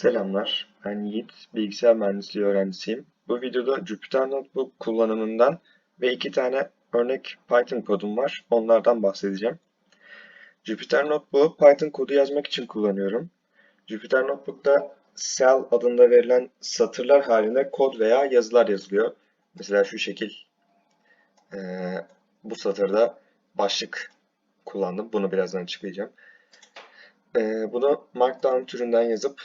Selamlar, ben Yiğit, bilgisayar mühendisliği öğrencisiyim. Bu videoda Jupyter Notebook kullanımından ve iki tane örnek Python kodum var, onlardan bahsedeceğim. Jupyter Notebook'u Python kodu yazmak için kullanıyorum. Jupyter Notebook'ta cell adında verilen satırlar halinde kod veya yazılar yazılıyor. Mesela şu şekil, eee, bu satırda başlık kullandım, bunu birazdan açıklayacağım. Eee, bunu Markdown türünden yazıp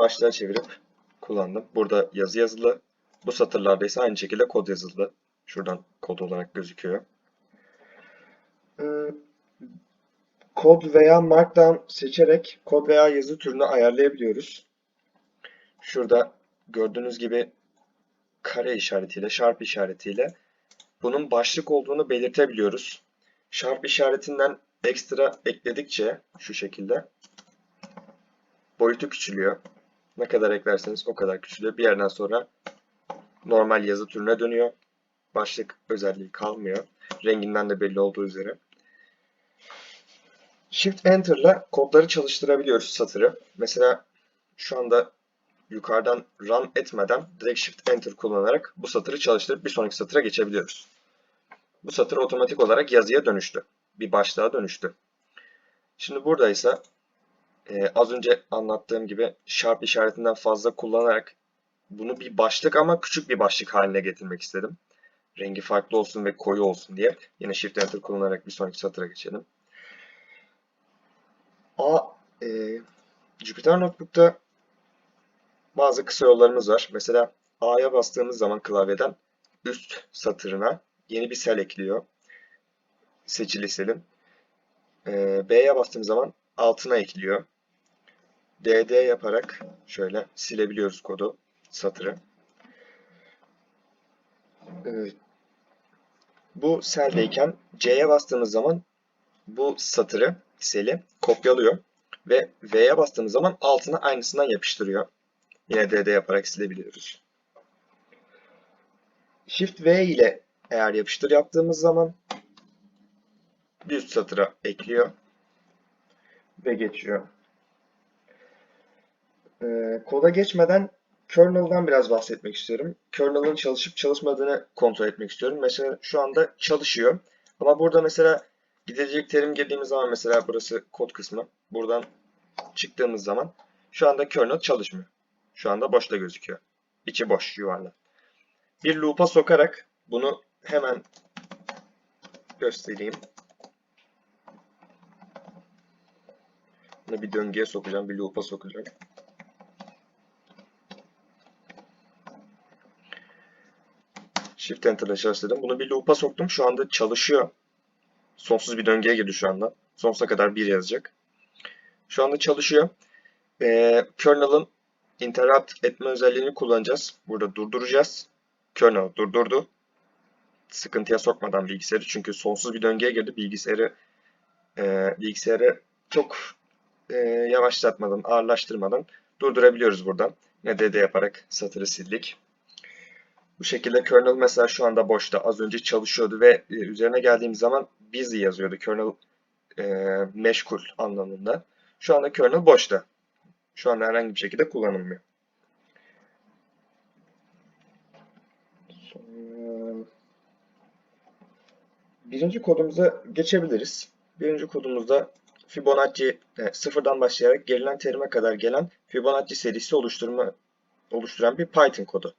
başlığa çevirip kullandım. Burada yazı yazılı. Bu satırlarda ise aynı şekilde kod yazılı. Şuradan kod olarak gözüküyor. Ee, Kod veya Markdown seçerek kod veya yazı türünü ayarlayabiliyoruz. Şurada gördüğünüz gibi kare işaretiyle, sharp işaretiyle bunun başlık olduğunu belirtebiliyoruz. Sharp işaretinden ekstra ekledikçe şu şekilde boyutu küçülüyor. Ne kadar eklerseniz o kadar küçülüyor. Bir yerden sonra normal yazı türüne dönüyor. Başlık özelliği kalmıyor. Renginden de belli olduğu üzere. Shift Enter ile kodları çalıştırabiliyoruz satırı. Mesela şu anda yukarıdan run etmeden direkt Shift Enter kullanarak bu satırı çalıştırıp bir sonraki satıra geçebiliyoruz. Bu satır otomatik olarak yazıya dönüştü. Bir başlığa dönüştü. Şimdi burada ee, az önce anlattığım gibi sharp işaretinden fazla kullanarak bunu bir başlık ama küçük bir başlık haline getirmek istedim. Rengi farklı olsun ve koyu olsun diye. Yine Shift Enter kullanarak bir sonraki satıra geçelim. A, e, Jupyter Notebook'ta bazı kısa yollarımız var. Mesela A'ya bastığımız zaman klavyeden üst satırına yeni bir sel ekliyor. Seçili selin. E, B'ye bastığım zaman altına ekliyor. DD yaparak şöyle silebiliyoruz kodu, satırı. Evet. Bu seldeyken C'ye bastığımız zaman bu satırı, seli kopyalıyor ve V'ye bastığımız zaman altına aynısından yapıştırıyor. Yine DD yaparak silebiliyoruz. Shift V ile eğer yapıştır yaptığımız zaman bir satıra ekliyor ve geçiyor. Ee, koda geçmeden kernel'dan biraz bahsetmek istiyorum. Kernel'ın çalışıp çalışmadığını kontrol etmek istiyorum. Mesela şu anda çalışıyor. Ama burada mesela gidilecek terim girdiğimiz zaman mesela burası kod kısmı. Buradan çıktığımız zaman şu anda kernel çalışmıyor. Şu anda boşta gözüküyor. İçi boş yuvarlak. Bir loop'a sokarak bunu hemen göstereyim. Bunu bir döngüye sokacağım, bir loop'a sokacağım. Shift Enter ile çalıştırdım. Bunu bir loop'a soktum. Şu anda çalışıyor. Sonsuz bir döngüye girdi şu anda. Sonsuza kadar 1 yazacak. Şu anda çalışıyor. Ee, kernel'ın interrupt etme özelliğini kullanacağız. Burada durduracağız. Kernel durdurdu. Sıkıntıya sokmadan bilgisayarı. Çünkü sonsuz bir döngüye girdi. Bilgisayarı e, bilgisayarı çok e, yavaşlatmadan, ağırlaştırmadan durdurabiliyoruz buradan. Ne DD yaparak satırı sildik. Bu şekilde kernel mesela şu anda boşta. Az önce çalışıyordu ve e, üzerine geldiğim zaman busy yazıyordu. Kernel e, meşgul anlamında. Şu anda kernel boşta. Şu anda herhangi bir şekilde kullanılmıyor. Birinci kodumuza geçebiliriz. Birinci kodumuzda Fibonacci e, sıfırdan başlayarak gerilen terime kadar gelen Fibonacci serisi oluşturma oluşturan bir Python kodu.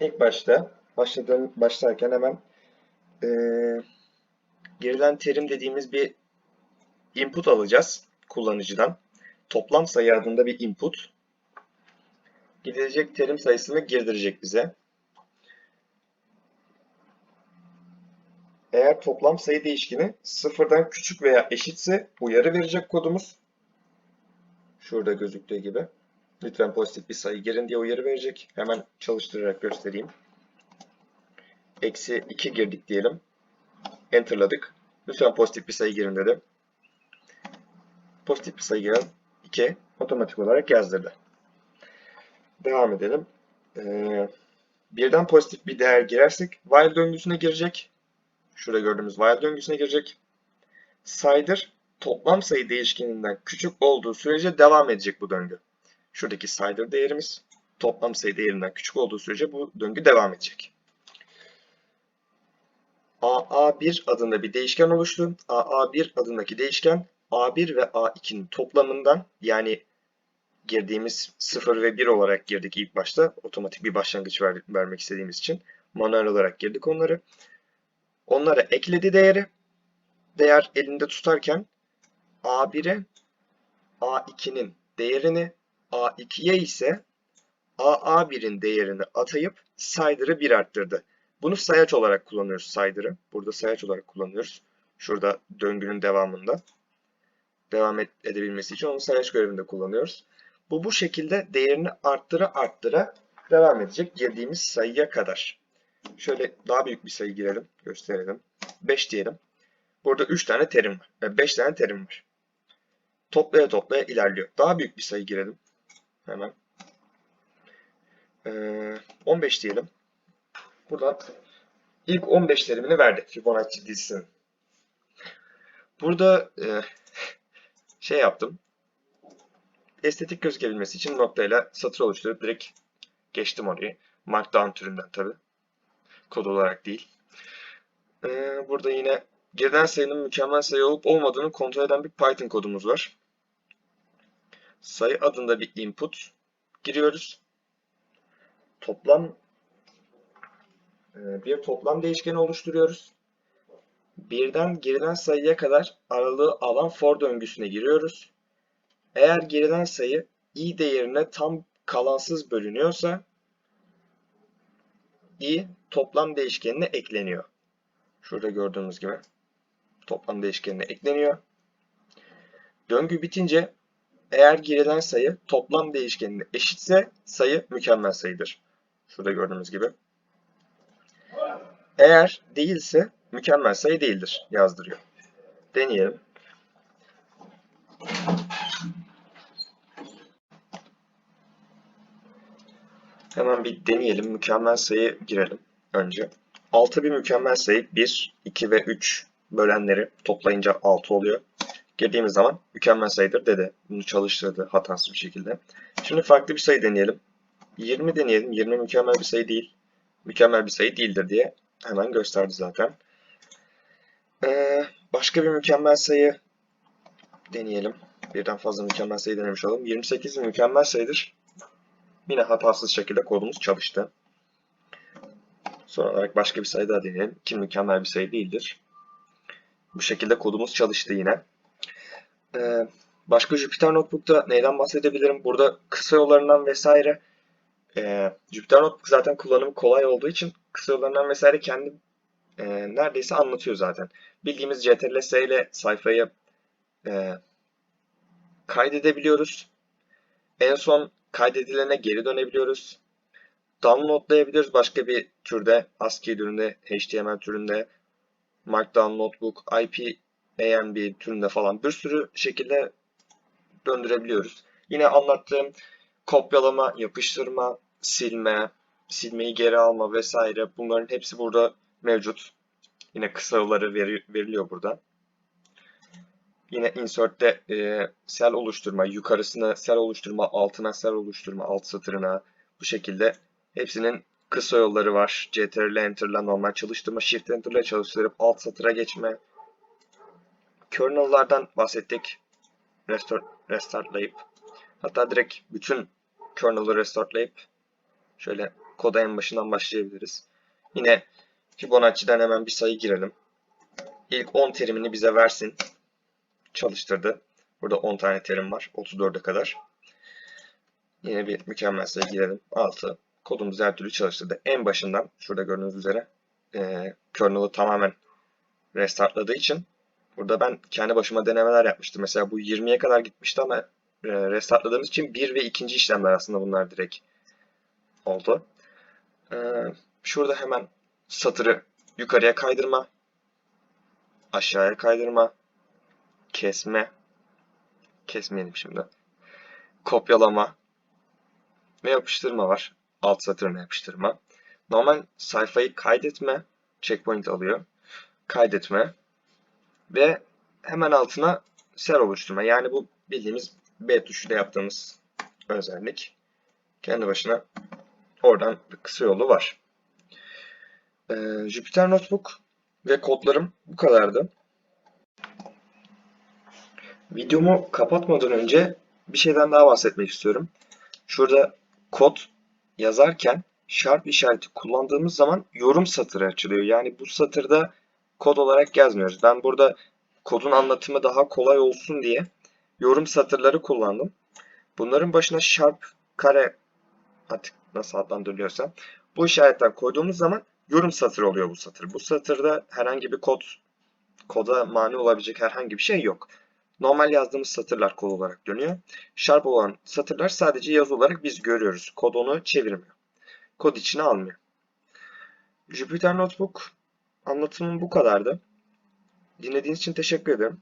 İlk başta başladığım başlarken hemen e, gerilen terim dediğimiz bir input alacağız kullanıcıdan. Toplam sayı adında bir input. Gidilecek terim sayısını girdirecek bize. Eğer toplam sayı değişkeni sıfırdan küçük veya eşitse uyarı verecek kodumuz. Şurada gözüktüğü gibi. Lütfen pozitif bir sayı girin diye uyarı verecek. Hemen çalıştırarak göstereyim. Eksi 2 girdik diyelim. Enter'ladık. Lütfen pozitif bir sayı girin dedi. Pozitif bir sayı giren 2 otomatik olarak yazdırdı. Devam edelim. Ee, birden pozitif bir değer girersek while döngüsüne girecek. Şurada gördüğümüz while döngüsüne girecek. Saydır toplam sayı değişkeninden küçük olduğu sürece devam edecek bu döngü. Şuradaki saydır değerimiz toplam sayı değerinden küçük olduğu sürece bu döngü devam edecek. AA1 adında bir değişken oluştu. AA1 adındaki değişken A1 ve A2'nin toplamından yani girdiğimiz 0 ve 1 olarak girdik ilk başta. Otomatik bir başlangıç ver, vermek istediğimiz için manuel olarak girdik onları. Onlara ekledi değeri. Değer elinde tutarken A1'e A2'nin değerini A2'ye ise AA1'in değerini atayıp saydığı 1 arttırdı. Bunu sayaç olarak kullanıyoruz saydığı. Burada sayaç olarak kullanıyoruz. Şurada döngünün devamında. Devam edebilmesi için onu sayaç görevinde kullanıyoruz. Bu bu şekilde değerini arttıra arttıra devam edecek girdiğimiz sayıya kadar. Şöyle daha büyük bir sayı girelim, gösterelim. 5 diyelim. Burada 3 tane terim var. 5 tane terim var. Toplaya toplaya ilerliyor. Daha büyük bir sayı girelim. Hemen. Ee, 15 diyelim. Buradan ilk 15 terimini verdi Fibonacci dizisinin. Burada e, şey yaptım. Estetik gözükebilmesi için noktayla satır oluşturup direkt geçtim orayı. Markdown türünden tabi. Kod olarak değil. Ee, burada yine geriden sayının mükemmel sayı olup olmadığını kontrol eden bir Python kodumuz var. Sayı adında bir input giriyoruz. Toplam e, bir toplam değişkeni oluşturuyoruz. Birden geriden sayıya kadar aralığı alan for döngüsüne giriyoruz. Eğer geriden sayı i değerine tam kalansız bölünüyorsa i toplam değişkenine ekleniyor. Şurada gördüğünüz gibi toplam değişkenine ekleniyor. Döngü bitince eğer girilen sayı toplam değişkenine eşitse sayı mükemmel sayıdır. Şurada gördüğünüz gibi. Eğer değilse mükemmel sayı değildir yazdırıyor. Deneyelim. Hemen bir deneyelim. Mükemmel sayı girelim önce. 6 bir mükemmel sayı. 1, 2 ve 3 bölenleri toplayınca 6 oluyor. Girdiğimiz zaman mükemmel sayıdır dedi. Bunu çalıştırdı hatasız bir şekilde. Şimdi farklı bir sayı deneyelim. 20 deneyelim. 20 mükemmel bir sayı değil. Mükemmel bir sayı değildir diye hemen gösterdi zaten. Ee, başka bir mükemmel sayı deneyelim. Birden fazla mükemmel sayı denemiş olalım. 28 mükemmel sayıdır. Yine hatasız şekilde kodumuz çalıştı. Son olarak başka bir sayı daha deneyelim. Ki mükemmel bir sayı değildir. Bu şekilde kodumuz çalıştı yine. Ee, başka Jupyter Notebook'ta neyden bahsedebilirim? Burada kısa yollarından vesaire e, Jupyter Notebook zaten kullanımı kolay olduğu için kısa yollarından vesaire kendi e, neredeyse anlatıyor zaten. Bildiğimiz CTRL-S ile sayfayı e, kaydedebiliyoruz. En son kaydedilene geri dönebiliyoruz. Downloadlayabiliyoruz başka bir türde, ASCII türünde, HTML türünde, Markdown Notebook, IP, AMB türünde falan bir sürü şekilde döndürebiliyoruz. Yine anlattığım kopyalama, yapıştırma, silme, silmeyi geri alma vesaire bunların hepsi burada mevcut. Yine kısa yolları veri, veriliyor burada. Yine insert'te e, sel oluşturma, yukarısına sel oluşturma, altına sel oluşturma, alt satırına bu şekilde hepsinin kısa yolları var. CTRL Enter'la normal çalıştırma, Shift Enter'la çalıştırıp alt satıra geçme. Kernel'lardan bahsettik. Restart, restartlayıp hatta direkt bütün kernel'ı restartlayıp şöyle koda en başından başlayabiliriz. Yine Fibonacci'den hemen bir sayı girelim. İlk 10 terimini bize versin çalıştırdı. Burada 10 tane terim var. 34'e kadar. Yine bir mükemmel sayı girelim. 6. Kodumuz her türlü çalıştırdı. En başından şurada gördüğünüz üzere e, kernel'ı tamamen restartladığı için burada ben kendi başıma denemeler yapmıştım. Mesela bu 20'ye kadar gitmişti ama e, restartladığımız için 1 ve 2. işlemler aslında bunlar direkt oldu. E, şurada hemen satırı yukarıya kaydırma, aşağıya kaydırma, kesme, kesmeyelim şimdi, kopyalama ve yapıştırma var. Alt satırına yapıştırma. Normal sayfayı kaydetme, checkpoint alıyor. Kaydetme ve hemen altına sel oluşturma. Yani bu bildiğimiz B tuşuyla yaptığımız özellik. Kendi başına oradan kısa yolu var. Ee, Jupyter Notebook ve kodlarım bu kadardı. Videomu kapatmadan önce bir şeyden daha bahsetmek istiyorum. Şurada kod yazarken Sharp işareti kullandığımız zaman yorum satırı açılıyor. Yani bu satırda kod olarak yazmıyoruz. Ben burada kodun anlatımı daha kolay olsun diye yorum satırları kullandım. Bunların başına Sharp kare artık nasıl adlandırılıyorsa bu işaretten koyduğumuz zaman yorum satırı oluyor bu satır. Bu satırda herhangi bir kod koda mani olabilecek herhangi bir şey yok. Normal yazdığımız satırlar kod olarak dönüyor. Sharp olan satırlar sadece yazı olarak biz görüyoruz. Kod onu çevirmiyor. Kod içine almıyor. Jupyter Notebook anlatımım bu kadardı. Dinlediğiniz için teşekkür ederim.